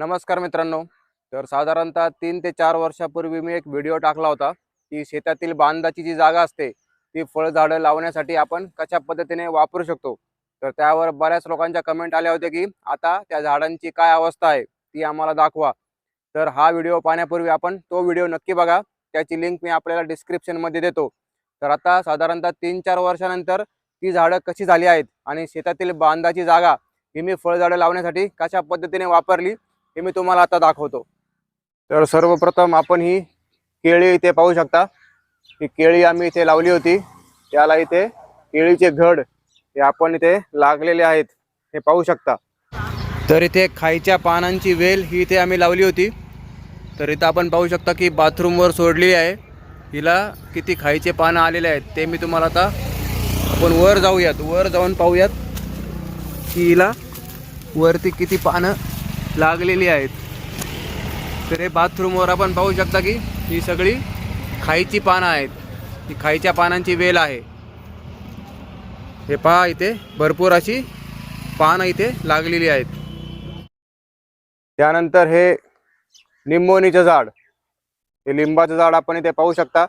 नमस्कार मित्रांनो. तर साधारणतः तीन ते चार वर्षापूर्वी मी एक व्हिडिओ टाकला होता की शेतातील बांधाची जी जागा असते ती फळझाडं लावण्यासाठी आपण कशा पद्धतीने वापरू शकतो? तर त्यावर बऱ्याच लोकांच्या कमेंट आल्या होत्या की आता त्या झाडांची काय अवस्था आहे ती आम्हाला दाखवा. तर हा व्हिडिओ पाहण्यापूर्वी आपण तो व्हिडिओ नक्की बघा. त्याची लिंक मी आपल्याला डिस्क्रिप्शनमध्ये देतो. तर आता साधारणतः तीन चार वर्षानंतर ती झाडं कशी झाली आहेत आणि शेतातील बांधाची जागा ही मी फळझाडं लावण्यासाठी कशा पद्धतीने वापरली? हे मी तुम्हाला आता दाखवतो. तर सर्वप्रथम आपण ही केळी इथे पाहू शकता. ही केळी आम्ही इथे लावली होती. त्याला इथे केळीचे घड हे आपण इथे लागलेले आहेत. हे पाहू शकता. तर इथे खायच्या पानांची वेल ही इथे आम्ही लावली होती. तर इथं आपण पाहू शकता की बाथरूमवर सोडलेली आहे. हिला किती खायचे पानं आलेले आहेत ते मी तुम्हाला आता आपण वर जाऊयात. वर जाऊन पाहूयात की हिला वरती किती पानं लागलेली आहेत. तर हे बाथरूमवर आपण पाहू शकता की ही सगळी खायची पानं आहेत. ही खायच्या पानांची वेल आहे. हे पहा इथे भरपूर अशी पानं इथे लागलेली आहेत. त्यानंतर हे निंबोनीचं झाड. हे लिंबाचं झाड आपण इथे पाहू शकता.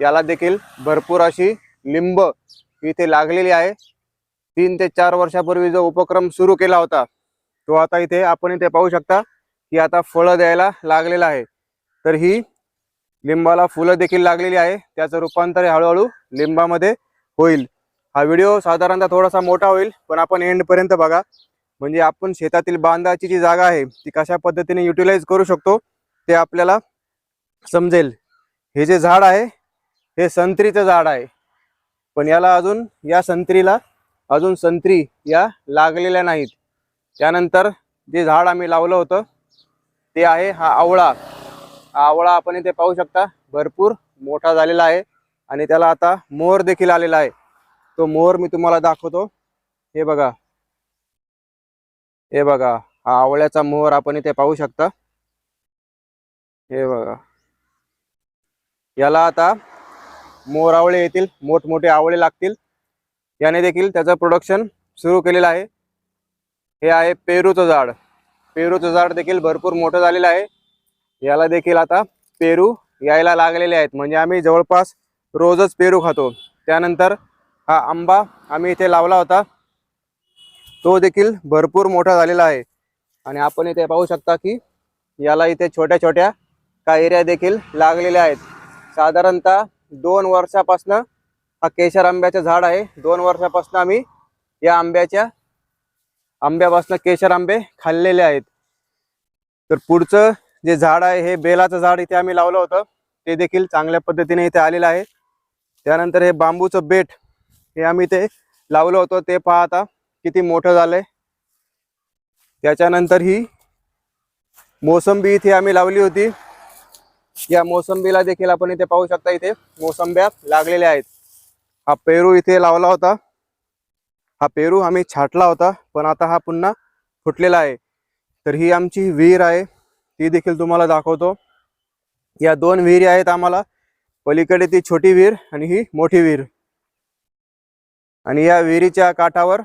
याला देखील भरपूर अशी लिंब इथे लागलेली आहे. तीन ते चार वर्षापूर्वी जो उपक्रम सुरू केला होता तो आता इथे आपण इथे पाहू शकता की आता फळं द्यायला लागलेलं आहे. तर ही लिंबाला फुलं देखील लागलेली आहे. त्याचं रूपांतर हे हळूहळू लिंबामध्ये होईल. हा व्हिडिओ साधारणतः थोडासा मोठा होईल पण आपण एंडपर्यंत बघा. म्हणजे आपण शेतातील बांधाची जी जागा आहे ती कशा पद्धतीने युटिलाइज करू शकतो ते आपल्याला समजेल. हे जे झाड आहे हे संत्रीचं झाड आहे. पण याला अजून या संत्रीला अजून संत्री या लागलेल्या नाहीत. त्यानंतर जे झाड आम्ही लावलं होतं ते आहे हा आवळा. हा आवळा आपण इथे पाहू शकता भरपूर मोठा झालेला आहे आणि त्याला आता मोर देखील आलेला आहे. तो मोर मी तुम्हाला दाखवतो. हे बघा. हे बघा हा आवळ्याचा मोहर आपण इथे पाहू शकता. हे बघा. याला आता मोर आवळे येतील मोठमोठे आवळे लागतील. याने देखील त्याचं प्रोडक्शन सुरू केलेलं आहे. हे आहे पेरूचं झाड. पेरूचं झाड देखील भरपूर मोठं झालेलं आहे. याला देखील आता पेरू यायला लागलेले आहेत. म्हणजे आम्ही जवळपास रोजच पेरू खातो. त्यानंतर हा आंबा आम्ही इथे लावला होता. तो देखील भरपूर मोठा झालेला आहे. आणि आपण इथे पाहू शकता की याला इथे छोट्या छोट्या कायऱ्या देखील लागलेल्या आहेत. साधारणतः दोन वर्षापासनं हा केशर आंब्याचं झाड आहे. दोन वर्षापासून आम्ही या आंब्याच्या आंब्यापासून केशर आंबे खाल्लेले आहेत. तर पुढचं जे झाड आहे हे बेलाचं झाड इथे आम्ही लावलं होतं. ते देखील चांगल्या पद्धतीने इथे आलेलं आहे. त्यानंतर हे बांबूचं बेट हे आम्ही ते लावलं होतं. ते पहा आता किती मोठं झालंय. त्याच्यानंतर ही मोसंबी इथे आम्ही लावली होती. या मोसंबीला देखील आपण इथे पाहू शकता इथे मोसंब्या लागलेल्या आहेत. हा पेरू इथे लावला होता. हा पेरू आम्ही छाटला होता पण आता हा पुन्हा फुटलेला आहे. तर ही आमची विहीर आहे ती देखील तुम्हाला दाखवतो. या दोन विहिरी आहेत आम्हाला पलीकडे ती छोटी विहीर आणि ही मोठी विहीर. आणि या विहिरीच्या काठावर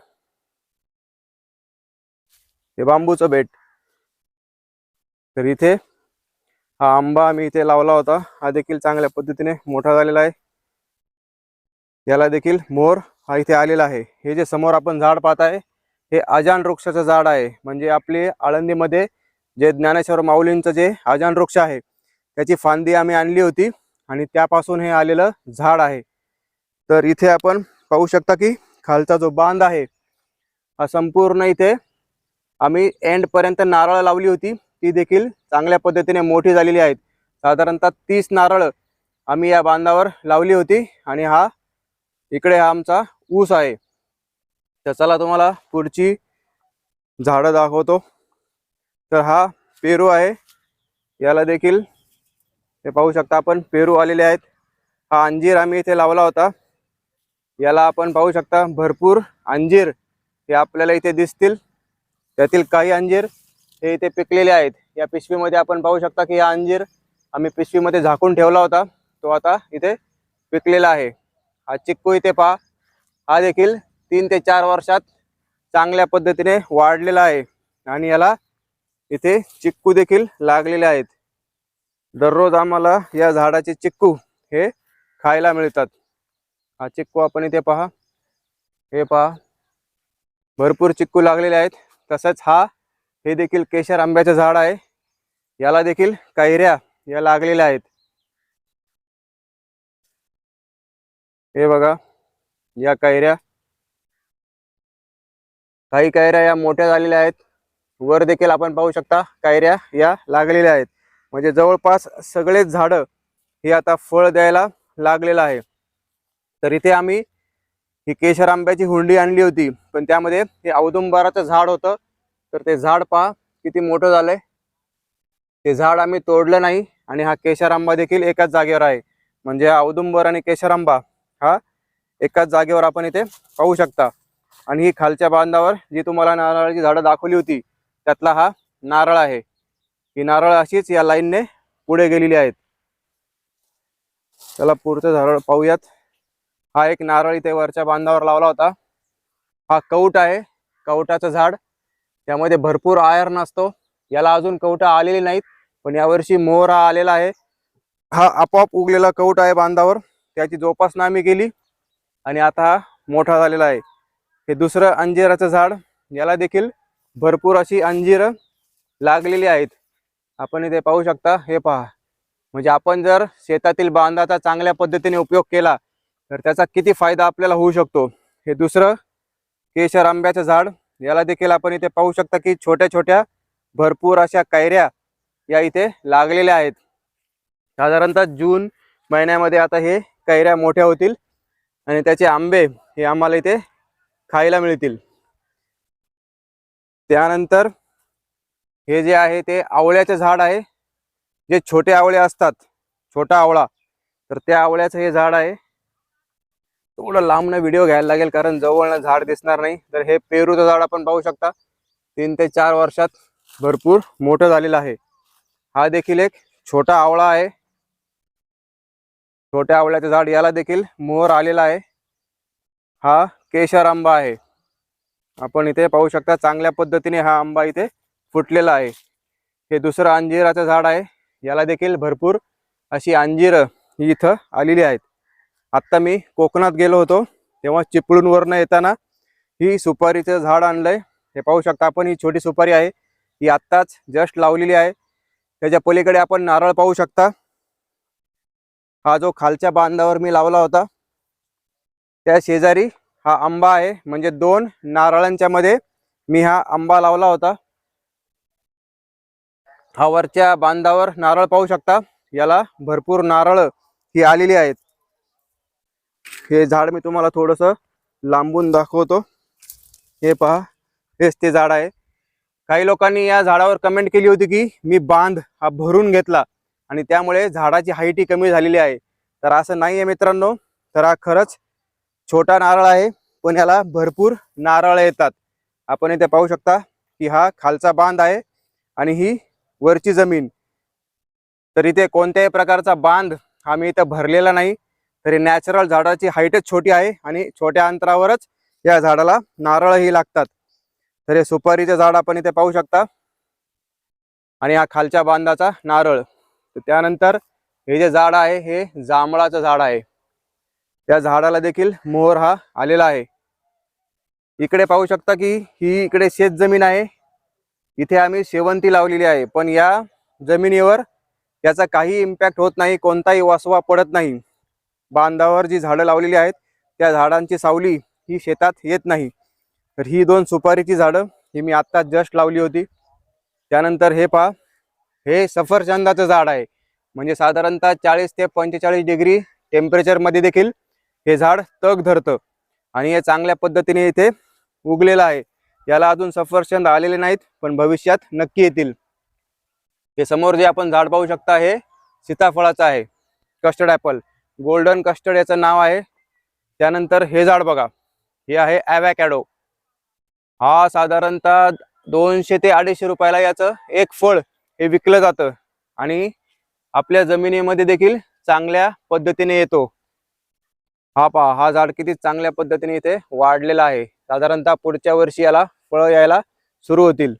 हे बांबूचं बेट. तर इथे हा आंबा आम्ही इथे लावला होता हा देखील चांगल्या पद्धतीने मोठा झालेला आहे. याला देखील मोर हा इथे आलेला आहे. हे जे समोर आपण झाड पाहत आहे हे अजान वृक्षाचं झाड आहे. म्हणजे आपले आळंदीमध्ये जे ज्ञानेश्वर माऊलींचं जे अजान वृक्ष आहे त्याची फांदी आम्ही आणली होती आणि त्यापासून हे आलेलं झाड आहे. तर इथे आपण पाहू शकता की खालचा जो बांध आहे हा संपूर्ण इथे आम्ही एंडपर्यंत नारळ लावली होती. ती देखील चांगल्या पद्धतीने मोठी झालेली आहेत. साधारणतः तीस नारळ आम्ही या बांधावर लावली होती आणि हा इकडे हा आमचा ऊस आहे. तर चला तुम्हाला पुढची झाडं दाखवतो. तर हा पेरू आहे. याला देखील हे पाहू शकता आपण पेरू आलेले आहेत. हा अंजीर आम्ही इथे लावला होता. याला आपण पाहू शकता भरपूर अंजीर हे आपल्याला इथे दिसतील. त्यातील काही अंजीर हे इथे पिकलेले आहेत. या पिशवीमध्ये आपण पाहू शकता की हा अंजीर आम्ही पिशवीमध्ये झाकून ठेवला होता. तो आता इथे पिकलेला आहे. हा चिक्कू इथे पहा. हा देखील तीन ते चार वर्षात चांगल्या पद्धतीने वाढलेला आहे. आणि याला इथे चिक्कू देखील लागलेले आहेत. दररोज आम्हाला या झाडाचे चिक्कू हे खायला मिळतात. हा चिक्कू आपण इथे पहा. हे पहा. भरपूर चिक्कू लागलेले आहेत. तसंच हा हे देखील केशर आंब्याचं झाड आहे. याला देखील कैऱ्या या लागलेल्या आहेत. हे बघा या कैऱ्या. काही कैऱ्या या मोठ्या झालेल्या आहेत. वर देखील आपण पाहू शकता कैऱ्या या लागलेल्या आहेत. म्हणजे जवळपास सगळेच झाडं हे आता फळ द्यायला लागलेलं आहे. तर इथे आम्ही ही केशर आंब्याची हुंडी आणली होती पण त्यामध्ये हे औदुंबाराचं झाड होतं. तर ते झाड पहा किती मोठं झालंय. ते झाड आम्ही तोडलं नाही आणि हा केशर आंबा देखील एकाच जागेवर आहे. म्हणजे औदुंबर आणि केशर आंबा हा एकाच जागेवर आपण इथे पाहू शकता. आणि ही खालच्या बांधावर जी तुम्हाला नारळाची झाडं दाखवली होती त्यातला हा नारळ आहे. ही नारळ अशीच या लाईनने पुढे गेलेली आहेत. त्याला पुढचं झाड पाहूयात. हा एक नारळ इथे वरच्या बांधावर लावला होता. हा कौट आहे. कवटाचं झाड. त्यामध्ये भरपूर आयर्न असतो. याला अजून कवटा आलेली नाहीत पण यावर्षी मोहरा आलेला आहे. हा आपोआप उगलेला कवट आहे बांधावर. त्याची जोपासना आम्ही केली. आणि आता हा मोठा झालेला आहे. हे दुसरं अंजिराचं झाड याला देखील भरपूर अशी अंजीरं लागलेली आहेत. आपण इथे पाहू शकता हे पहा. म्हणजे आपण जर शेतातील बांधाचा चांगल्या पद्धतीने उपयोग केला तर त्याचा किती फायदा आपल्याला होऊ शकतो. हे दुसरं केशर आंब्याचं झाड याला देखील आपण इथे पाहू शकता की छोट्या छोट्या भरपूर अशा कैऱ्या या इथे लागलेल्या आहेत. साधारणतः जून महिन्यामध्ये आता हे कैऱ्या मोठ्या होतील आणि त्याचे आंबे हे आम्हाला इथे खायला मिळतील. त्यानंतर हे जे आहे ते आवळ्याचं झाड आहे. जे छोटे आवळे असतात छोटा आवळा तर त्या आवळ्याचं हे झाड आहे. थोडं लांबनं व्हिडिओ घ्यायला लागेल कारण जवळनं झाड दिसणार नाही. तर हे पेरूचं झाड आपण पाहू शकता. तीन ते चार वर्षात भरपूर मोठं झालेलं आहे. हा देखील एक छोटा आवळा आहे. छोट्या आवळ्याचं झाड याला देखील मोहर आलेला आहे. हा केशर आंबा आहे. आपण इथे पाहू शकता चांगल्या पद्धतीने हा आंबा इथे फुटलेला आहे. हे दुसरं अंजिराचं झाड आहे. याला देखील भरपूर अशी अंजिरं ही इथं आलेली आहेत. आत्ता मी कोकणात गेलो होतो. तेव्हा चिपळूणवरनं येताना ही सुपारीचं झाड आणलंय. हे पाहू शकता आपण ही छोटी सुपारी आहे. ही आत्ताच जस्ट लावलेली आहे. त्याच्या पलीकडे आपण नारळ पाहू शकता. हा जो खालच्या बांधावर मी लावला होता त्या शेजारी हा आंबा आहे. म्हणजे दोन नारळांच्या मध्ये मी हा आंबा लावला होता. हा वरच्या बांधावर नारळ पाहू शकता. याला भरपूर नारळ ही आलेली आहेत. हे झाड मी तुम्हाला थोडस लांबून दाखवतो. हे पहा हेच ते झाड आहे. काही लोकांनी या झाडावर कमेंट केली होती की मी बांध हा भरून घेतला. आणि त्यामुळे झाडाची हाईट ही कमी झालेली आहे. तर असं नाही आहे मित्रांनो. तर हा खरंच छोटा नारळ आहे पण याला भरपूर नारळ येतात. आपण इथे पाहू शकता की हा खालचा बांध आहे आणि ही वरची जमीन. तर इथे कोणत्याही प्रकारचा बांध हा मी इथं भरलेला नाही. तरी नॅचरल झाडाची हाईटच छोटी आहे आणि छोट्या अंतरावरच या झाडाला नारळही लागतात. तर हे सुपारीचं झाड आपण इथे पाहू शकता. आणि हा खालच्या बांधाचा नारळ. तर त्यानंतर हे जे झाड आहे हे जांभळाचं झाड आहे. त्या झाडाला देखील मोहर हा आलेला आहे. इकडे पाहू शकता की ही इकडे शेत जमीन आहे. इथे आम्ही शेवंती लावलेली आहे. पण या जमिनीवर याचा काही इम्पॅक्ट होत नाही कोणताही वासवा पडत नाही. बांधावर जी झाडं लावलेली आहेत त्या झाडांची सावली ही शेतात येत नाही. तर ही दोन सुपारीची झाडं ही मी आत्ताच जस्ट लावली होती. त्यानंतर हे पहा हे सफरचंदाचं झाड आहे. म्हणजे साधारणतः चाळीस ते पंचेचाळीस डिग्री टेम्परेचरमध्ये देखील हे झाड तग धरतं. आणि हे चांगल्या पद्धतीने इथे उगलेलं आहे. याला अजून सफरचंद आलेले नाहीत पण भविष्यात नक्की येतील. हे समोर जे आपण झाड पाहू शकता हे सीताफळाचं आहे. कस्टर्ड ॲपल गोल्डन कस्टर्ड याचं नाव आहे. त्यानंतर हे झाड बघा. हे आहे ॲवॅकॅडो हा साधारणतः दोनशे ते अडीचशे रुपयाला याचं एक फळ. हे विकलं जातं आणि आपल्या जमिनीमध्ये देखील चांगल्या पद्धतीने येतो. हा पहा हा झाड किती चांगल्या पद्धतीने इथे वाढलेला आहे. साधारणतः पुढच्या वर्षी याला फळं यायला सुरू होतील.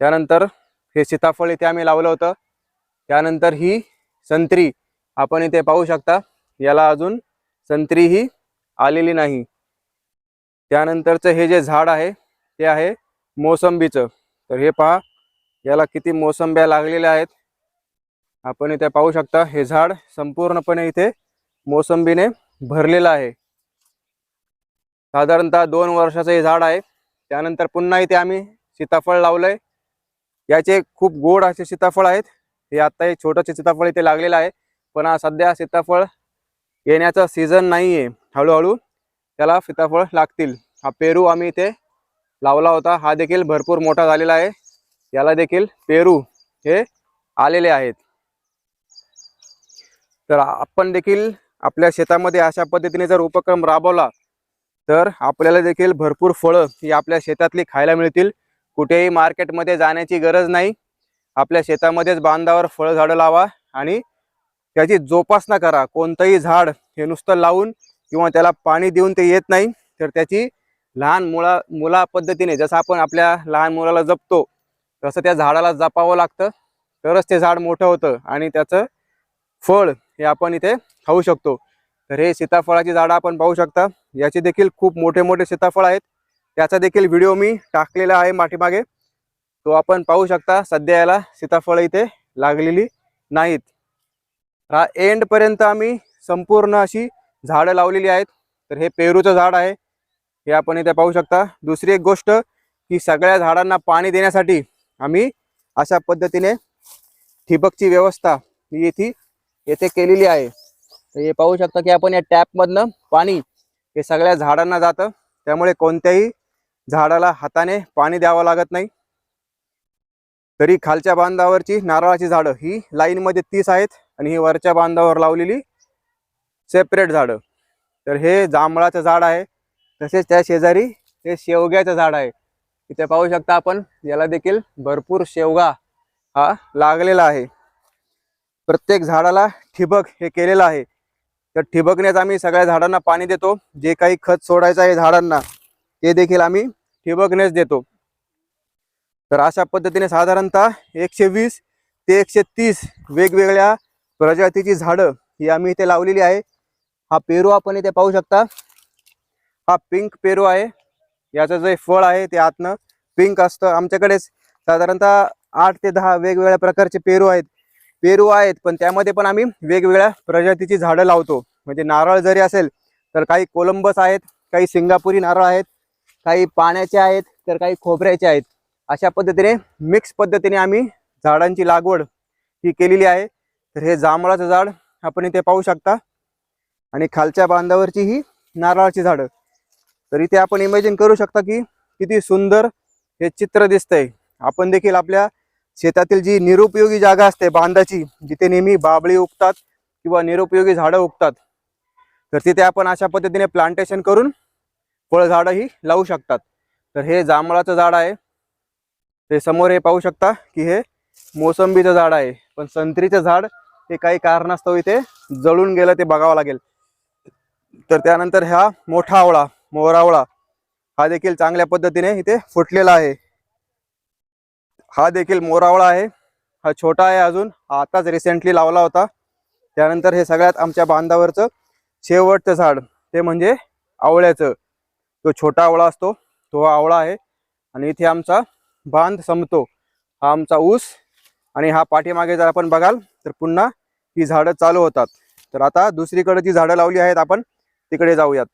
त्यानंतर हे सीताफळ इथे आम्ही लावलं होतं. त्यानंतर ही संत्री आपण इथे पाहू शकता. याला अजून संत्री ही आलेली नाही. त्यानंतरचं हे जे झाड आहे ते आहे मोसंबीचं. तर हे पहा याला किती मोसंब्या लागलेल्या आहेत? आपण इथे पाहू शकता हे झाड संपूर्णपणे इथे मोसंबीने भरलेलं आहे. साधारणतः दोन वर्षाचं हे झाड आहे. त्यानंतर पुन्हा इथे आम्ही सीताफळ लावलंय. याचे खूप गोड असे सीताफळ आहेत. हे आता हे छोटंसे सीताफळ इथे लागलेलं आहे. पण हा सध्या सीताफळ येण्याचा सीझन नाही आहे हळूहळू त्याला सीताफळ लागतील. हा पेरू आम्ही इथे लावला होता. हा देखील भरपूर मोठा झालेला आहे. याला देखील पेरू हे आलेले आहेत. तर आपण देखील आपल्या शेतामध्ये अशा पद्धतीने जर उपक्रम राबवला तर आपल्याला देखील भरपूर फळं ही आपल्या शेतातली खायला मिळतील. कुठेही मार्केटमध्ये जाण्याची गरज नाही. आपल्या शेतामध्येच बांधावर फळ झाडं लावा आणि त्याची जोपासना करा. कोणतंही झाड हे नुसतं लावून किंवा त्याला पाणी देऊन ते येत नाही. तर त्याची लहान मुळा मुला पद्धतीने जसं आपण आपल्या लहान मुलाला जपतो तसं त्या झाडाला जपावं लागतं. तरच ते झाड मोठं होतं आणि त्याचं फळ हे आपण इथे खाऊ शकतो. तर हे सीताफळाची झाडं आपण पाहू शकता. याचे देखील खूप मोठे मोठे सीताफळ आहेत. त्याचा देखील व्हिडिओ मी टाकलेला आहे माठीमागे. तो आपण पाहू शकता. सध्या याला सीताफळ इथे लागलेली नाहीत. हा एंडपर्यंत आम्ही संपूर्ण अशी झाडं लावलेली आहेत. तर हे पेरूचं झाड आहे. हे आपण इथे पाहू शकता. दुसरी एक गोष्ट की सगळ्या झाडांना पाणी देण्यासाठी आम्ही अशा पद्धतीने ठिबकची व्यवस्था ही येथे केलेली आहे. तर हे पाहू शकता की आपण या टॅपमधनं पाणी हे सगळ्या झाडांना जातं. त्यामुळे कोणत्याही झाडाला हाताने पाणी द्यावं लागत नाही. तरी खालच्या बांधावरची नारळाची झाडं ही लाईनमध्ये तीस आहेत आणि ही वरच्या बांधावर लावलेली सेपरेट झाडं. तर हे जांभळाचं झाड आहे. तसेच त्या शेजारी हे शेवग्याचं झाड आहे. इथे पाहू शकता आपण याला देखील भरपूर शेवगा हा लागलेला आहे. प्रत्येक झाडाला ठिबक हे केलेलं आहे. तर ठिबकनेच आम्ही सगळ्या झाडांना पाणी देतो. जे काही खत सोडायचं आहे झाडांना ते देखील आम्ही ठिबकनेच देतो. तर अशा पद्धतीने साधारणतः एकशे वीस ते एकशे तीस वेगवेगळ्या प्रजातीची झाडं ही आम्ही इथे लावलेली आहे. हा पेरू आपण इथे पाहू शकता. हा पिंक पेरू आहे. याचं जे फळ आहे ते आतनं पिंक असतं. आमच्याकडे साधारणतः आठ ते दहा वेगवेगळ्या प्रकारचे पेरू आहेत. पेरू आहेत पण त्यामध्ये पण आम्ही वेगवेगळ्या प्रजातीची झाडं लावतो. म्हणजे नारळ जरी असेल तर काही कोलंबस आहेत काही सिंगापुरी नारळ आहेत काही पाण्याचे आहेत तर काही खोबऱ्याचे आहेत. अशा पद्धतीने मिक्स पद्धतीने आम्ही झाडांची लागवड ही केलेली आहे. तर हे जांभळाचं झाड आपण इथे पाहू शकता. आणि खालच्या बांधावरची ही नारळाची झाडं. तर इथे आपण इमॅजिन करू शकता की किती सुंदर हे चित्र दिसतंय. आपण देखील आपल्या शेतातील जी निरुपयोगी जागा असते बांधाची जिथे नेहमी बाबळी उगतात किंवा निरुपयोगी झाडं उगतात. तर तिथे आपण अशा पद्धतीने प्लांटेशन करून फळझाडं ही लावू शकतात. तर हे जांभळाचं झाड आहे. ते समोर हे पाहू शकता की हे मोसंबीचं झाड आहे. पण संत्रीचं झाड हे काही कारणास्तव इथे जळून गेलं ते बघावं लागेल. तर त्यानंतर हा मोठा आवळा. मोरावळा. हा देखील चांगल्या पद्धतीने इथे फुटलेला आहे. हा देखील मोरावळा आहे. हा छोटा आहे अजून. आताच रिसेंटली लावला होता. त्यानंतर हे सगळ्यात आमच्या बांधावरचं शेवटचं झाड ते म्हणजे आवळ्याचं. तो छोटा आवळा असतो तो हा आवळा आहे. आणि इथे आमचा बांध संपतो. हा आमचा ऊस आणि हा पाठीमागे जर आपण बघाल तर पुन्हा ही झाडं चालू होतात. तर आता दुसरीकडे जी झाडं लावली आहेत आपण तिकडे जाऊयात.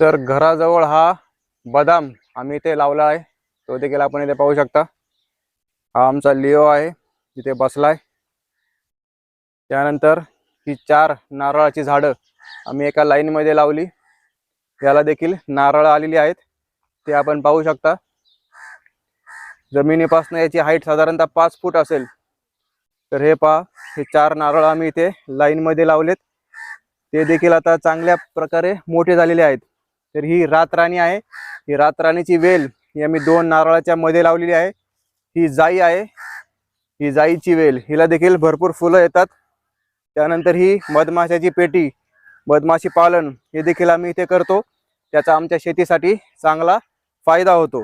तर घराजवळ हा बदाम आम्ही इथे लावला आहे. तो देखील आपण इथे पाहू शकता. हा आमचा लिओ आहे तिथे बसलाय. त्यानंतर ही चार नारळाची झाडं आम्ही एका लाईनमध्ये लावली. याला देखील नारळ आलेली आहेत. ते आपण पाहू शकता. जमिनीपासून याची हाईट साधारणतः पाच फूट असेल. तर हे पहा हे चार नारळ आम्ही इथे लाईनमध्ये लावलेत. ते देखील आता चांगल्या प्रकारे मोठे झालेले आहेत. तर ही रातराणी आहे. ही रातराणीची वेल ही आम्ही दोन नारळाच्या मध्ये लावलेली आहे. ही जाई आहे. ही जाईची वेल. हिला देखील भरपूर फुलं येतात. त्यानंतर ही मधमाशाची पेटी मधमाशी पालन हे देखील आम्ही इथे करतो. त्याचा आमच्या शेतीसाठी चांगला फायदा होतो.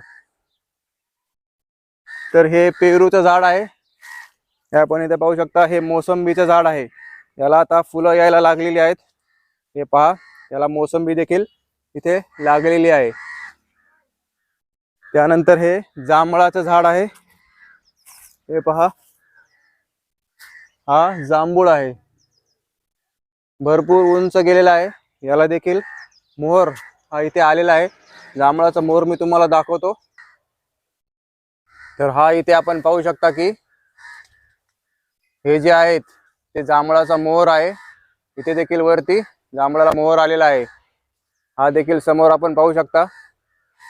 तर हे पेरूचं झाड आहे. हे आपण इथे पाहू शकता हे मोसंबीचं झाड आहे. याला आता फुलं यायला लागलेली आहेत. हे पहा याला मोसंबी देखील इथे लागलेली आहे. त्यानंतर हे जांभळाचं झाड आहे. हे पहा. हा जांभूळ आहे. भरपूर उंच गेलेला आहे. याला देखील मोहर हा इथे आलेला आहे. जांभळाचा मोहर मी तुम्हाला दाखवतो. तर हा इथे आपण पाहू शकता की हे जे आहेत ते जांभळाचा मोहर आहे. इथे देखील वरती जांभळाला मोहर आलेला आहे. हा देखील समोर आपण पाहू शकता.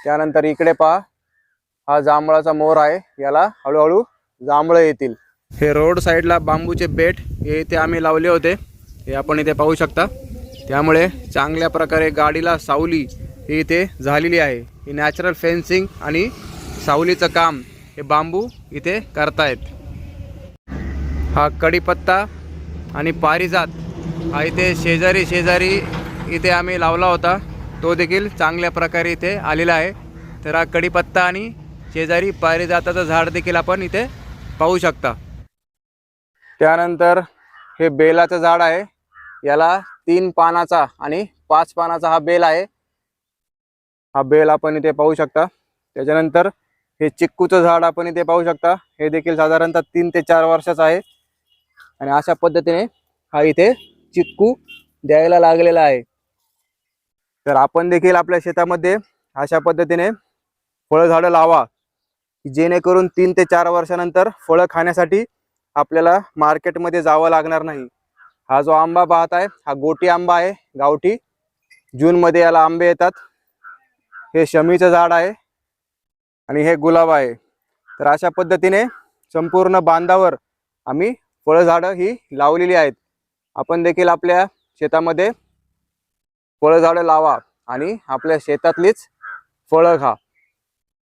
त्यानंतर इकडे पहा. हा जांभळाचा मोर आहे. याला हळूहळू जांभळं येतील. हे रोड साईडला बांबूचे बेट हे इथे आम्ही लावले होते. हे आपण इथे पाहू शकता. त्यामुळे चांगल्या प्रकारे गाडीला सावली ही इथे झालेली आहे. ही नॅचरल फेन्सिंग आणि सावलीचं काम हे बांबू इथे करतायत. हा कढीपत्ता आणि पारिजात हा इथे शेजारी शेजारी इथे आम्ही लावला होता. तो देखील चांगल्या प्रकारे इथे आलेला आहे. तर हा कढीपत्ता आणि शेजारी पारिजाताचं झाड देखील आपण इथे पाहू शकता. त्यानंतर हे बेलाचं झाड आहे. याला तीन पानाचा आणि पाच पानाचा हा बेल आहे. हा बेल आपण इथे पाहू शकता. त्याच्यानंतर हे चिक्कूचं झाड आपण इथे पाहू शकता. हे देखील साधारणतः तीन ते चार वर्षाचं आहे. आणि अशा पद्धतीने हा इथे चिक्कू द्यायला लागलेला आहे. तर आपण देखील आपल्या शेतामध्ये अशा पद्धतीने फळझाडं लावा जेणेकरून तीन ते चार वर्षानंतर फळं खाण्यासाठी आपल्याला मार्केटमध्ये जावं लागणार नाही. हा जो आंबा पाहत आहे हा गोटी आंबा आहे गावठी. जूनमध्ये याला आंबे येतात. हे शमीचं झाड आहे आणि हे गुलाब आहे. तर अशा पद्धतीने संपूर्ण बांधावर आम्ही फळझाडं ही लावलेली आहेत. आपण देखील आपल्या शेतामध्ये फळझाडं लावा. आणि आपल्या शेतातलीच फळं खा.